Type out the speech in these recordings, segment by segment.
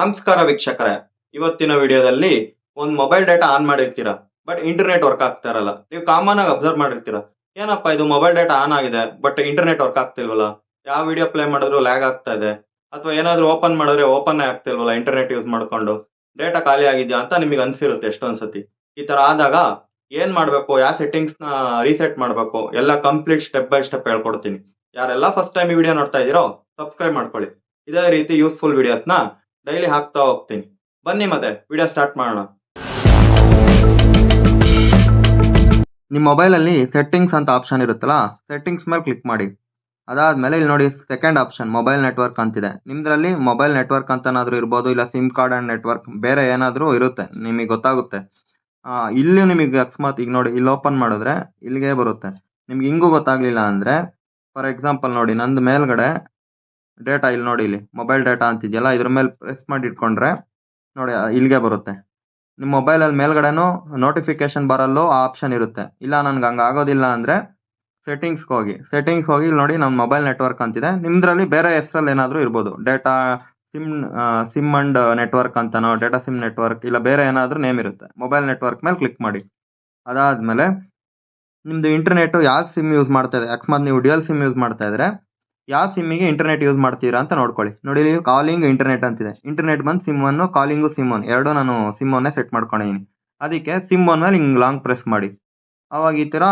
ನಮಸ್ಕಾರ ವೀಕ್ಷಕರೇ. ಇವತ್ತಿನ ವಿಡಿಯೋದಲ್ಲಿ ಒಂದು ಮೊಬೈಲ್ ಡೇಟಾ ಆನ್ ಮಾಡಿರ್ತೀರಾ? ಬಟ್ ಇಂಟರ್ನೆಟ್ ವರ್ಕ್ ಆಗ್ತಾ ಇರಲ್ಲ. ನೀವು ಕಾಮನ್ ಆಗಿ ಅಬ್ಸರ್ವ್ ಮಾಡಿರ್ತೀರಾ? ಏನಪ್ಪ ಇದು ಮೊಬೈಲ್ ಡೇಟಾ ಆನ್ ಆಗಿದೆ ಬಟ್ ಇಂಟರ್ನೆಟ್ ವರ್ಕ್ ಆಗ್ತಿಲ್ವಲ್ಲ? ಯಾವ ವಿಡಿಯೋ ಪ್ಲೇ ಮಾಡಿದ್ರು ಲ್ಯಾಗ್ ಆಗ್ತಾ ಇದೆ? ಅಥವಾ ಏನಾದ್ರೂ ಓಪನ್ ಮಾಡಿದ್ರೆ ಓಪನ್ ಆಗ್ತಿಲ್ವಲ್ಲ ಇಂಟರ್ನೆಟ್ ಯೂಸ್ ಮಾಡ್ಕೊಂಡು? ಡೇಟಾ ಖಾಲಿ ಆಗಿದ್ಯಾ ಅಂತ ನಿಮಗೆ ಅನ್ಸಿರುತ್ತೆ ಎಷ್ಟೊಂದ್ಸತಿ. ಈ ತರ ಆದಾಗ ಏನ್ ಮಾಡ್ಬೇಕು, ಯಾವ ಸೆಟ್ಟಿಂಗ್ಸ್ನ ರೀಸೆಟ್ ಮಾಡ್ಬೇಕು, ಎಲ್ಲ ಕಂಪ್ಲೀಟ್ ಸ್ಟೆಪ್ ಬೈ ಸ್ಟೆಪ್ ಹೇಳ್ಕೊಡ್ತೀನಿ. ಯಾರೆಲ್ಲ ಫಸ್ಟ್ ಟೈಮ್ ಈ ವಿಡಿಯೋ ನೋಡ್ತಾ ಇದೀರೋ ಸಬ್ಸ್ಕ್ರೈಬ್ ಮಾಡ್ಕೊಳ್ಳಿ. ಇದೇ ರೀತಿ ಯೂಸ್ಫುಲ್ ವಿಡಿಯೋಸ್ನ ಡೈಲಿ ಹಾಕ್ತಾ ಹೋಗ್ತೀನಿ. ಬನ್ನಿ ಮತ್ತೆ, ವಿಡಿಯೋ ಸ್ಟಾರ್ಟ್ ಮಾಡೋಣ. ನಿಮ್ಮ ಮೊಬೈಲಲ್ಲಿ ಸೆಟ್ಟಿಂಗ್ಸ್ ಅಂತ ಆಪ್ಷನ್ ಇರುತ್ತಲ್ಲ ಸೆಟ್ಟಿಂಗ್ಸ್ ಮೇಲೆ ಕ್ಲಿಕ್ ಮಾಡಿ. ಅದಾದ್ಮೇಲೆ ಇಲ್ಲಿ ನೋಡಿ ಸೆಕೆಂಡ್ ಆಪ್ಷನ್ ಮೊಬೈಲ್ ನೆಟ್ವರ್ಕ್ ಅಂತಿದೆ. ನಿಮ್ಮದ್ರಲ್ಲಿ ಮೊಬೈಲ್ ನೆಟ್ವರ್ಕ್ ಅಂತನಾದರೂ ಇರ್ಬೋದು, ಇಲ್ಲ ಸಿಮ್ ಕಾರ್ಡ್ ಆ್ಯಂಡ್ ನೆಟ್ವರ್ಕ್ ಬೇರೆ ಏನಾದರೂ ಇರುತ್ತೆ, ನಿಮಗೆ ಗೊತ್ತಾಗುತ್ತೆ. ಇಲ್ಲಿ ನಿಮಗೆ ಅಕಸ್ಮಾತ್ ಈಗ ನೋಡಿ, ಇಲ್ಲಿ ಓಪನ್ ಮಾಡಿದ್ರೆ ಇಲ್ಲಿಗೆ ಬರುತ್ತೆ. ನಿಮ್ಗೆ ಹಿಂಗೂ ಗೊತ್ತಾಗಲಿಲ್ಲ ಅಂದರೆ ಫಾರ್ ಎಕ್ಸಾಂಪಲ್ ನೋಡಿ, ನಂದು ಮೇಲ್ಗಡೆ ಡೇಟಾ ಇಲ್ಲಿ ನೋಡಿ ಇಲ್ಲಿ ಮೊಬೈಲ್ ಡೇಟಾ ಅಂತಿದೆಯಲ್ಲ, ಇದ್ರ ಮೇಲೆ ಪ್ರೆಸ್ ಮಾಡಿ ಇಟ್ಕೊಂಡ್ರೆ ನೋಡಿ ಇಲ್ಲಿಗೆ ಬರುತ್ತೆ. ನಿಮ್ಮ ಮೊಬೈಲಲ್ಲಿ ಮೇಲ್ಗಡೆನೂ ನೋಟಿಫಿಕೇಶನ್ ಬರಲ್ಲೂ ಆ ಆಪ್ಷನ್ ಇರುತ್ತೆ. ಇಲ್ಲ, ನನ್ಗೆ ಹಂಗೆ ಆಗೋದಿಲ್ಲ ಅಂದರೆ ಸೆಟ್ಟಿಂಗ್ಸ್ಗೆ ಹೋಗಿ. ಸೆಟ್ಟಿಂಗ್ಸ್ ಹೋಗಿ ಇಲ್ಲಿ ನೋಡಿ ನಮ್ಮ ಮೊಬೈಲ್ ನೆಟ್ವರ್ಕ್ ಅಂತಿದೆ. ನಿಮ್ದ್ರಲ್ಲಿ ಬೇರೆ ಹೆಸರಲ್ಲಿ ಏನಾದರೂ ಇರ್ಬೋದು. Data SIM SIM and network ಅಂತನೋ ಡೇಟಾ ಸಿಮ್ ನೆಟ್ವರ್ಕ್ ಇಲ್ಲ ಬೇರೆ ಏನಾದರೂ ನೇಮ್ ಇರುತ್ತೆ. ಮೊಬೈಲ್ ನೆಟ್ವರ್ಕ್ ಮೇಲೆ ಕ್ಲಿಕ್ ಮಾಡಿ. ಅದಾದಮೇಲೆ ನಿಮ್ಮದು ಇಂಟರ್ನೆಟ್ ಯಾವ ಸಿಮ್ ಯೂಸ್ ಮಾಡ್ತಾ ಇದೆ? ಅಕಸ್ಮಾತ್ ನೀವು ಡ್ಯುಯಲ್ ಸಿಮ್ ಯೂಸ್ ಮಾಡ್ತಾ ಇದ್ರೆ ಯಾವ ಸಿಮ್ಮಿಗೆ ಇಂಟರ್ನೆಟ್ ಯೂಸ್ ಮಾಡ್ತೀರಾ ಅಂತ ನೋಡ್ಕೊಳ್ಳಿ. ನೋಡಿ ಕಾಲಿಂಗ್ ಇಂಟರ್ನೆಟ್ ಅಂತಿದೆ. ಇಂಟರ್ನೆಟ್ ಬಂದು ಕಾಲಿಂಗು ಸಿಮ್ ಒನ್ ಎರಡು ನಾನು ಸಿಮ್ ಒನ್ನೇ ಸೆಟ್ ಮಾಡ್ಕೊಂಡಿದ್ದೀನಿ ಅದಕ್ಕೆ ಸಿಮ್ ಮೇಲೆ ಹಿಂಗೆ ಲಾಂಗ್ ಪ್ರೆಸ್ ಮಾಡಿ. ಅವಾಗ ಈ ಥರ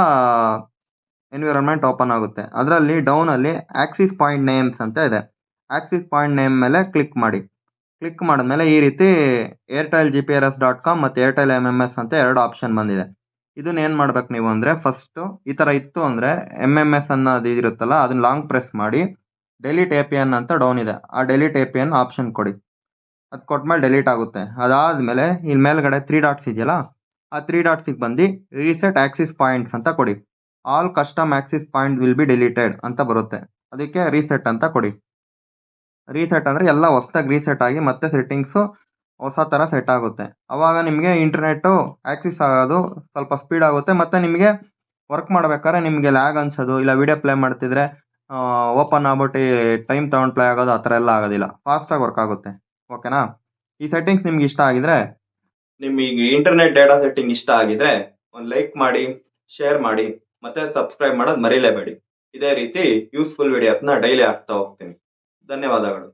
ಎನ್ವಿರಾನ್ಮೆಂಟ್ ಓಪನ್ ಆಗುತ್ತೆ. ಅದರಲ್ಲಿ ಡೌನಲ್ಲಿ ಆಕ್ಸಿಸ್ ಪಾಯಿಂಟ್ ನೇಮ್ಸ್ ಅಂತ ಇದೆ. ಆಕ್ಸಿಸ್ ಪಾಯಿಂಟ್ ನೇಮ್ ಮೇಲೆ ಕ್ಲಿಕ್ ಮಾಡಿ. ಕ್ಲಿಕ್ ಮಾಡಿದ್ಮೇಲೆ ಈ ರೀತಿ Airtel G P R S dot com ಮತ್ತು ಏರ್ಟೆಲ್ ಎಂ ಎಂ ಎಸ್ ಅಂತ ಎರಡು ಆಪ್ಷನ್ ಬಂದಿದೆ. ಇದನ್ನ ಏನು ಮಾಡ್ಬೇಕು ನೀವು ಅಂದರೆ ಫಸ್ಟು ಈ ಥರ ಇತ್ತು ಅಂದರೆ ಎಂ ಎಂ ಎಸ್ ಅನ್ನೋದು ಇರುತ್ತಲ್ಲ ಅದನ್ನ ಲಾಂಗ್ ಪ್ರೆಸ್ ಮಾಡಿ ಡೆಲಿಟ್ ಎ ಪಿ ಎನ್ ಅಂತ ಡೌನ್ ಇದೆ. ಆ delete A P N option ಕೊಡಿ. ಅದು ಕೊಟ್ಮೇಲೆ ಡೆಲಿಟ್ ಆಗುತ್ತೆ. ಅದಾದಮೇಲೆ ಇಲ್ಲಿ ಮೇಲ್ಗಡೆ ತ್ರೀ ಡಾಟ್ಸ್ ಇದೆಯಲ್ಲ, ಆ ತ್ರೀ ಡಾಟ್ಸಿಗೆ ಬಂದು ರೀಸೆಟ್ ಆಕ್ಸಿಸ್ ಪಾಯಿಂಟ್ಸ್ ಅಂತ ಕೊಡಿ. All custom access point will be deleted ಅಂತ ಬರುತ್ತೆ. ಅದಕ್ಕೆ ರೀಸೆಟ್ ಅಂತ ಕೊಡಿ. ರೀಸೆಟ್ ಅಂದರೆ ಎಲ್ಲ ಹೊಸ್ದಾಗಿ ರೀಸೆಟ್ ಆಗಿ ಮತ್ತೆ ಸೆಟ್ಟಿಂಗ್ಸು ಹೊಸ ಥರ ಸೆಟ್ ಆಗುತ್ತೆ. ಅವಾಗ ನಿಮಗೆ ಇಂಟರ್ನೆಟ್ಟು ಆ್ಯಕ್ಸಿಸ್ ಆಗೋದು ಸ್ವಲ್ಪ ಸ್ಪೀಡ್ ಆಗುತ್ತೆ. ಮತ್ತು ನಿಮಗೆ ವರ್ಕ್ ಮಾಡ್ಬೇಕಾದ್ರೆ ನಿಮಗೆ ಲ್ಯಾಗ್ ಅನ್ಸೋದು, ಇಲ್ಲ ವಿಡಿಯೋ ಪ್ಲೇ ಮಾಡ್ತಿದ್ರೆ ಓಪನ್ ಆಗ್ಬಿಟ್ಟು ಟೈಮ್ ತಗೊಂಡು ಪ್ಲೇ ಆಗೋದು ಆ ಥರ ಎಲ್ಲ ಆಗೋದಿಲ್ಲ. ಫಾಸ್ಟಾಗಿ ವರ್ಕ್ ಆಗುತ್ತೆ. ಓಕೆನಾ ಈ ಸೆಟ್ಟಿಂಗ್ಸ್ ನಿಮ್ಗೆ ಇಷ್ಟ ಆಗಿದ್ರೆ, ನಿಮಗೆ ಇಂಟರ್ನೆಟ್ ಡೇಟಾ ಸೆಟ್ಟಿಂಗ್ ಇಷ್ಟ ಆಗಿದ್ರೆ ಒಂದು ಲೈಕ್ ಮಾಡಿ ಶೇರ್ ಮಾಡಿ, ಮತ್ತೆ ಸಬ್ಸ್ಕ್ರೈಬ್ ಮಾಡೋದು ಮರಿಲೇಬೇಡಿ. ಇದೇ ರೀತಿ ಯೂಸ್ಫುಲ್ ವಿಡಿಯೋಸ್ನ ಡೈಲಿ ಹಾಕ್ತಾ ಹೋಗ್ತೀನಿ. ಧನ್ಯವಾದಗಳು.